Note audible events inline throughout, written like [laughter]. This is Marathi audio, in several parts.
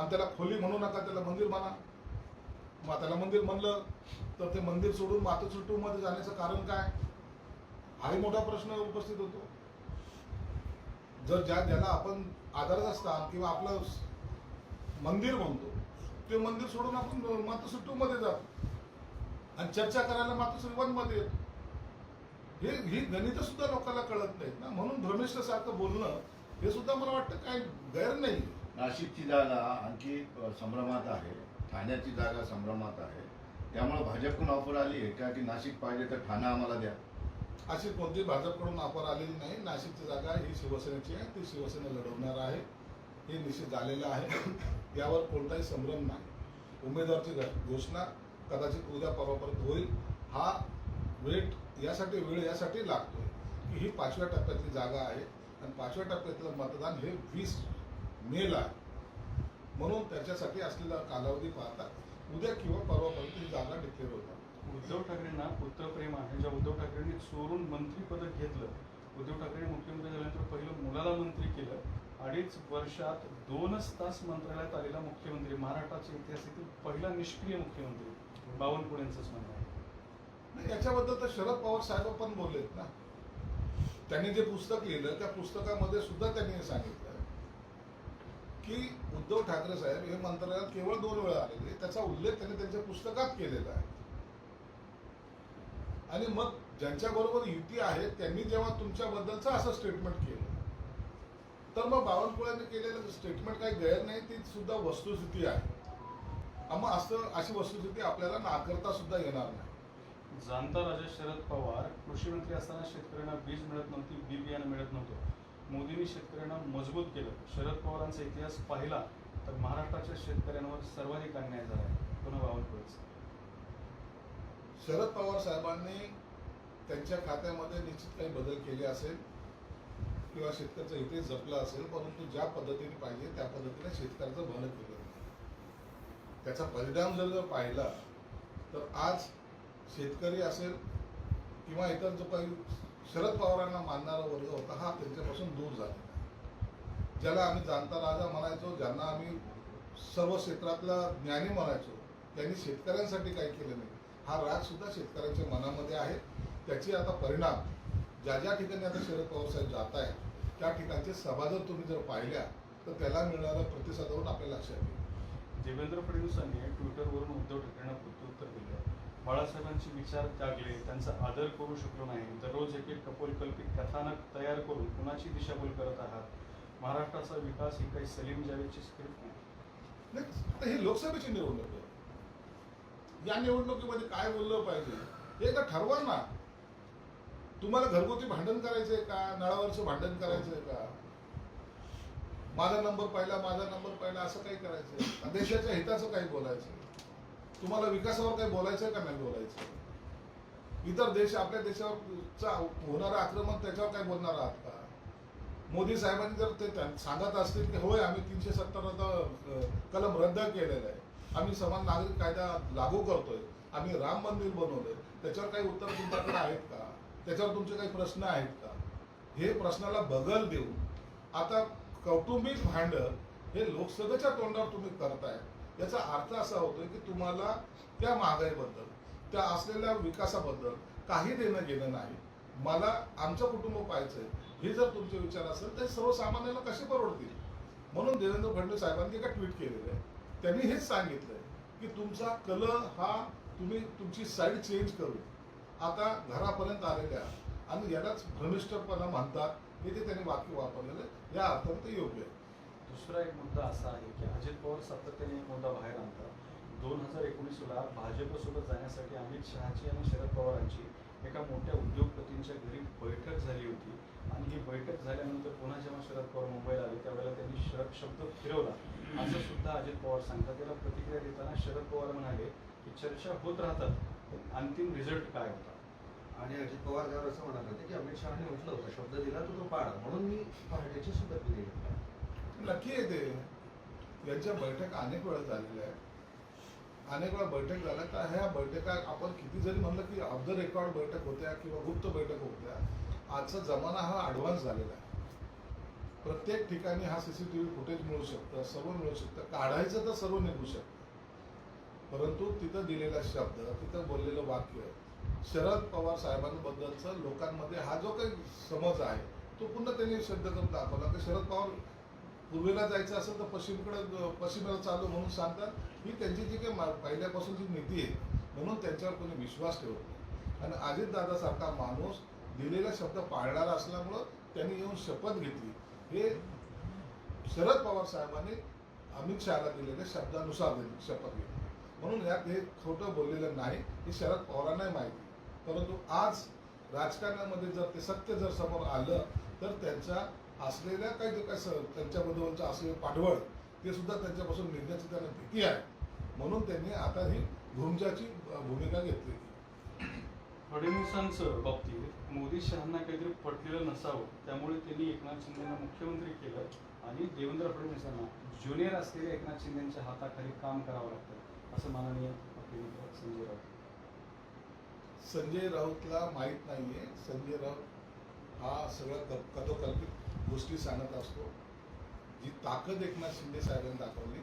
आणि त्याला खोली म्हणू नका त्याला मंदिर म्हणा मग त्याला मंदिर म्हणलं तर ते मंदिर सोडून मातोश्री जाण्याचं कारण काय? हाही मोठा प्रश्न उपस्थित होतो. जर ज्या ज्याला आपण आदरच स्थान किंवा आपलं मंदिर म्हणतो ते मंदिर सोडून आपण मातोश्री मध्ये जातो आणि चर्चा करायला मातोश्री वन येतो. हे ही गणितं सुद्धा लोकांना कळत नाहीत ना. म्हणून भ्रमिष्ठ सारखं बोलणं हे सुद्धा मला वाटतं काय गैर नाही. नाशिकची जागा आणखी संभ्रमात आहे. ठाण्याची जागा संभ्रमात आहे. त्यामुळे भाजपकडून ऑफर आली आहे का की नाशिक पाहिजे तर ठाणा आम्हाला द्या? अशी कोणती भाजपकडून ऑफर आलेली नाही. नाशिकची जागा ही शिवसेनेची आहे. ती शिवसेना लढवणार आहे. हे निश्चित झालेलं आहे. [laughs] यावर कोणताही संभ्रम नाही. उमेदवारची घोषणा कदाचित उद्या परवापर्यंत होईल. हा वेट यासाठी वेळ यासाठी लागतोय की ही पाचव्या टप्प्यातली जागा आहे. आणि पाचव्या टप्प्यातलं मतदान हे वीस मेला म्हणून त्याच्यासाठी असलेला कालावधी पाहता उद्या किंवा परवापर्यंत ही जागा डिक्लेअर होतात उद्धव ठाकरेंना पुत्रप्रेम आहे. ज्या उद्धव ठाकरेंनी चोरून मंत्रीपद घेतलं उद्धव ठाकरे मुख्यमंत्री झाल्यानंतर पहिलं मुलाला मंत्री केलं अडीच वर्षात दोनच तास मंत्रालयात आलेला मुख्यमंत्री महाराष्ट्राच्या इतिहासातील पहिला निष्क्रिय मुख्यमंत्री बावनकुळेंचंच म्हणणं आहे. याच्याबद्दल तर शरद पवार साहेब पण बोललेत ना. त्यांनी जे पुस्तक लिहिलं त्या पुस्तकामध्ये सुद्धा त्यांनी सांगितलं. की उद्धव ठाकरे साहेब हे मंत्रालयात केवळ दोन वेळा आलेले त्याचा उल्लेख त्यांनी त्यांच्या पुस्तकात केलेला आहे. आणि मग ज्यांच्याबरोबर युती आहे त्यांनी जेव्हा तुमच्याबद्दलचं असं स्टेटमेंट केलं तर मग बावनकुळ्याने केलेलं स्टेटमेंट काही गैर नाही ती सुद्धा वस्तुस्थिती आहे. मग असं अशी वस्तुस्थिती आपल्याला नाकारता सुद्धा येणार नाही. जाणता राजा शरद पवार कृषी मंत्री असताना शेतकऱ्यांना बीज मिळत नव्हती बी बियाणं मिळत नव्हतं. मोदींनी शेतकऱ्यांना मजबूत केलं. शरद पवारांचा इतिहास पाहिला तर महाराष्ट्राच्या शेतकऱ्यांवर सर्वाधिक अन्याय झाला आहे. पुन्हा बावनकुळे शरद पवार साहेबांनी त्यांच्या खात्यामध्ये निश्चित काही बदल केले असेल किंवा शेतकऱ्याचं इतिहास जपला असेल परंतु ज्या पद्धतीने पाहिजे त्या पद्धतीने शेतकऱ्याचं भलं केलं. त्याचा परिणाम जर जर पाहिला तर आज शेतकरी असेल किंवा इतर जो काही शरद पवारांना मानणारा वर्ग होता हा त्यांच्यापासून दूर झाला. ज्याला आम्ही जाणता राजा म्हणायचो ज्यांना आम्ही सर्व क्षेत्रातला ज्ञानी म्हणायचो त्यांनी शेतकऱ्यांसाठी काही केलं नाही. हा राग सुद्धा शेतकऱ्यांच्या मनामध्ये आहे. त्याचे आता परिणाम ज्या ज्या ठिकाणी आता शरद पवार साहेब जात आहेत त्या ठिकाणचे सभा जर तुम्ही जर पाहिल्या तर त्याला मिळणाऱ्या प्रतिसादावरून आपल्या लक्षात येईल देवेंद्र फडणवीसांनी ट्विटरवरून उद्धव ठाकरेंना प्रत्युत्तर दिलं. बाळासाहेबांचे विचार त्यागले त्यांचा आदर करू शकलो नाही. दररोज एक एक कपोलकल्पित कथानक तयार करून कुणाची दिशाभूल करत आहात? महाराष्ट्राचा विकास ही काही सलीम जावेदची स्क्रिप्ट नाही. नाही लोकसभेची निवडणूक आहे. या निवडणुकीमध्ये काय बोललं पाहिजे हे एकदा ठरवा ना. तुम्हाला घरगुती भांडण करायचंय का? नळावरचं भांडण करायचंय का? माझा नंबर पाहिला माझा नंबर पाहिला असं काही करायचंय? देशाच्या हिताचं काही बोलायचं तुम्हाला विकासावर काही बोलायचंय का नाही बोलायचं इतर देश आपल्या देशावरचा होणारं आक्रमण त्याच्यावर काय बोलणार आहात का? मोदी साहेबांनी जर ते सांगत असतील की होय आम्ही तीनशे सत्तर कलम रद्द केलेलं आहे. आम्ही समान नागरिक कायदा लागू करतोय. आम्ही राम मंदिर बनवलंय. त्याच्यावर काही उत्तर तुमच्याकडे आहेत का? त्याच्यावर तुमचे काही प्रश्न आहेत का? हे प्रश्नाला बगल देऊन आता कौटुंबिक भांडण हे लोकसभेच्या तोंडावर तुम्ही करताय. याचा अर्थ असा होतोय की तुम्हाला त्या महागाईबद्दल त्या असलेल्या विकासाबद्दल काही देणं घेणं नाही. मला आमचं कुटुंब पाहायचंय हे जर तुमचे विचार असेल तर सर्वसामान्याला कसे परवडतील? म्हणून देवेंद्र फडणवीस साहेबांनी एका ट्विट केलेलं आहे. त्यांनी हेच सांगितलंय की तुमचा कल हा तुम्ही तुमची साईड चेंज करून आता घरापर्यंत आलेल्या आणि यालाच भ्रमिष्ठपणा म्हणतात हे ते त्यांनी वाक्य वापरलेलं आहे या अर्थाने ते योग्य आहे. दुसरा एक मुद्दा असा आहे की अजित पवार सातत्याने एक मुद्दा बाहेर आणतात. दोन हजार एकोणीसला भाजपसोबत जाण्यासाठी अमित शहाची आणि शरद पवारांची एका मोठ्या उद्योगपतींच्या घरी बैठक झाली होती. आणि ही बैठक झाल्यानंतर पुन्हा जेव्हा शरद पवार मुंबईला आले त्यावेळेला त्यांनी शरद शब्द फिरवला. असं सुद्धा अजित पवार सांगतात. त्याला प्रतिक्रिया देताना शरद पवार म्हणाले की चर्चा होत राहतात पण अंतिम रिझल्ट काय होता? आणि अजित पवार त्यावर असं म्हणाले होते की अमित शहाने म्हटलं होतं शब्द दिला तर तो पाळा म्हणून मी पहाटेची सुद्धा दिली नक्की येते. यांच्या बैठका अनेक वेळा झालेल्या आहेत. अनेक वेळा बैठक झाल्या. तर ह्या बैठका आपण किती जरी म्हणलं की ऑफ द रेकॉर्ड बैठक होत्या किंवा गुप्त बैठक होत्या आजचा जमाना हा ॲडव्हान्स झालेला आहे. प्रत्येक ठिकाणी हा C C T V footage मिळू शकतं सर्व मिळू शकतं. काढायचं तर सर्व निघू शकतं. परंतु तिथं दिलेला शब्द तिथं बोललेलं वाक्य शरद पवार साहेबांबद्दलचं लोकांमध्ये हा जो काही समज आहे तो पुन्हा त्यांनी शब्द करून दाखवला की शरद पवार पूर्वेला जायचं असेल तर पश्चिमकडे पश्चिमेला चालू म्हणून सांगतात. ही त्यांची जी काही मा- पहिल्यापासूनची नीती आहे म्हणून त्यांच्यावर कोणी विश्वास ठेवत नाही. आणि अजितदादासारखा माणूस दिलेला शब्द पाळणारा असल्यामुळं त्यांनी येऊन शपथ घेतली. हे शरद पवार साहेबांनी अमित शहाला दिलेल्या शब्दानुसार दिली शपथ घेतली. म्हणून यात हे खोटं बोललेलं नाही हे शरद पवारांनाही माहिती परंतु आज राजकारणामध्ये जर ते सत्य जर समोर आलं तर त्यांचा असलेल्या काही जे काही स- त्यांच्याबद्दलचं असलेलं पाठवळ ते सुद्धा त्यांच्यापासून निघण्याची त्यांना भीती आहे. म्हणून त्यांनी आता ही भूमजाची अ, भूमिका घेतली फडणवीसांचं बाबतीत मोदी शहांना काहीतरी पटलेलं नसावं त्यामुळे त्यांनी एकनाथ शिंदेना मुख्यमंत्री केलं आणि देवेंद्र फडणवीसांना ज्युनियर असलेल्या एकनाथ शिंदेच्या हाताखाली काम करावं लागतं असं माननीय संजय राऊत. संजय राऊतला माहीत नाहीये. संजय राऊत हा सगळं कथोकल्पित गोष्टी सांगत असतो. जी ताकद एकनाथ शिंदे साहेबांनी दाखवली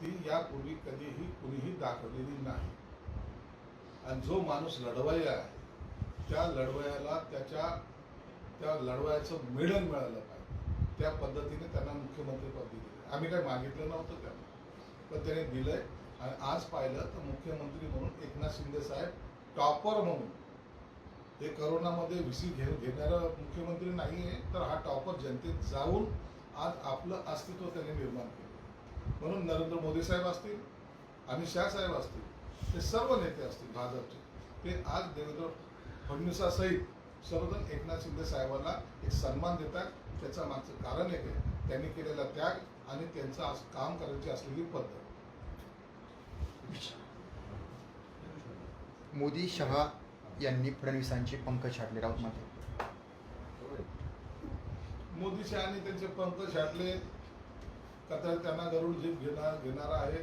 ती यापूर्वी कधीही कुणीही दाखवलेली नाही. आणि जो माणूस लढवय्या आहे त्या लढवयाला त्याच्या त्या लढवयाचं मेडल मिळालं पाहिजे. त्या पद्धतीने त्यांना मुख्यमंत्रीपद दिले आम्ही काही मागितलं नव्हतं त्यांना पण त्याने दिलंय. आणि आज पाहिलं तर मुख्यमंत्री म्हणून एकनाथ शिंदे साहेब टॉपर म्हणून हे करोनामध्ये व्हिसी घे घेणारा मुख्यमंत्री नाही आहे तर हा टॉपर जनतेत जाऊन आज आपलं अस्तित्व त्यांनी निर्माण केलं. म्हणून नरेंद्र मोदी साहेब असतील अमित शाह साहेब असतील ते सर्व नेते असतील भाजपचे. ते आज देवेंद्र फडणवीसासहित सर्वजण एकनाथ शिंदे साहेबांना एक सन्मान देतात. त्याचं मागचं कारण एक आहे त्यांनी केलेला त्याग आणि त्यांचं आज काम करायची असलेली पद्धत. मोदी शहा यांनी फडणवीसांचे पंख छाटले राऊत मध्ये मोदी शहानी त्यांचे पंख छाटले. का तर त्यांना गरुड जीप घेणार घेणार आहे.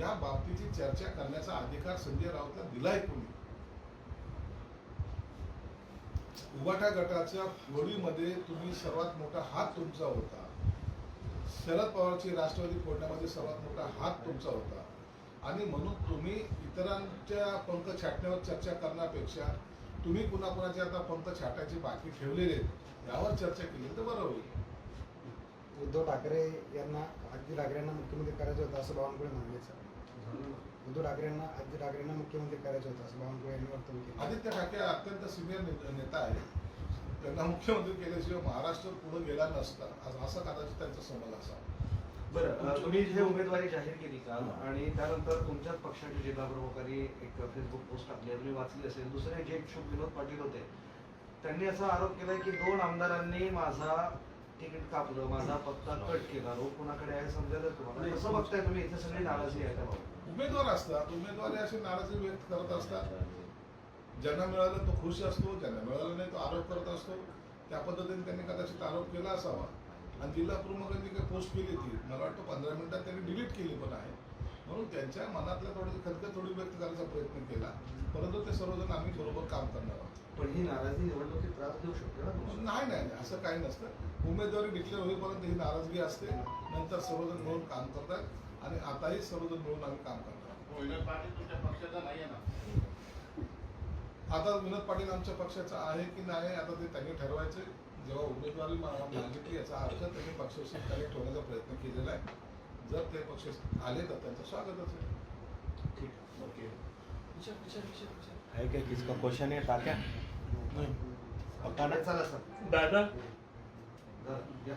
या बाबतीची चर्चा करण्याचा अधिकार संजय राऊतला दिलाय कोणी? उभाटा गटाच्या फोडीमध्ये तुम्ही सर्वात मोठा हात तुमचा होता. शरद पवारची राष्ट्रवादी फोडण्यामध्ये सर्वात मोठा हात तुमचा होता. आणि म्हणून तुम्ही इतरांच्या पंख छाटण्यावर चर्चा करण्यापेक्षा तुम्ही कुणा कुणाचे आता पंख छाटायचे बाकी ठेवलेले यावर चर्चा केली तर बरं होईल. उद्धव ठाकरे यांना आदित्य ठाकरेंना मुख्यमंत्री करायचं होतं असं बावनकुळे म्हणाले उद्धव ठाकरेंना आदित्य ठाकरेंना मुख्यमंत्री करायचं होतं असं बावनकुळे यांनी वक्तव्य केलं. आदित्य ठाकरे अत्यंत सिनियर नेता आहे त्यांना मुख्यमंत्री केल्याशिवाय महाराष्ट्र पुढे गेला नसता. अस- असा कदाचित त्यांचा समज असा बरं तुम्ही जे उमेदवारी जाहीर केली काल आणि त्यानंतर तुमच्याच पक्षाचे जिल्हा प्रमुखांनी एक फेसबुक पोस्ट टाकली तुम्ही वाचली असेल. दुसरे जे इच्छुक विनोद पाटील होते त्यांनी असा आरोप केलाय की दोन आमदारांनी माझा तिकीट कापलं माझा पत्ता कट केला. रोग कुणाकडे आहे समजायला तुम्हाला. कसं बघताय तुम्ही? इथे सगळी नाराजी आहे त्या? उमेदवार असतात उमेदवारी अशी नाराजी व्यक्त करत असतात ज्यांना मिळालं तो खुश असतो ज्यांना मिळालं नाही तो आरोप करत असतो. त्या पद्धतीने त्यांनी कदाचित आरोप केला असावा. आणि जिल्हा प्रमुखांनी काही पोस्ट केली ती मला वाटतं पंधरा मिनिटात त्यांनी डिलीट केली पण आहे. म्हणून त्यांच्या मनातल्या थोडी खदखत थोडी व्यक्त करायचा प्रयत्न केला. परंतु ते सर्वजण आम्ही बरोबर काम करणार आहोत. पण ही नाराजी निवडणुकीत त्रास देऊ शकते ना नाही नाही असं काही नसतं. उमेदवारी डिक्लेअर होईपर्यंत ही नाराजगी असते. नंतर सर्वजण मिळून काम करतात आणि आताही सर्वजण मिळून आम्ही काम विनोद पाटील तुमच्या पक्षाचा नाही आहे ना? आता विनोद पाटील आमच्या पक्षाचा आहे की नाही आता ते त्यांनी ठरवायचे जेव्हा उमेदवारी मागितली याचा अर्थ त्यांनी पक्षाशी कनेक्ट होण्याचा प्रयत्न केलेला आहे. जर ते पक्ष आले तर त्यांचं स्वागतच आहे. ठीक ओके. है क्या किसका क्वेश्चन है तात्या पक्का ना? चला सर. दादा? या.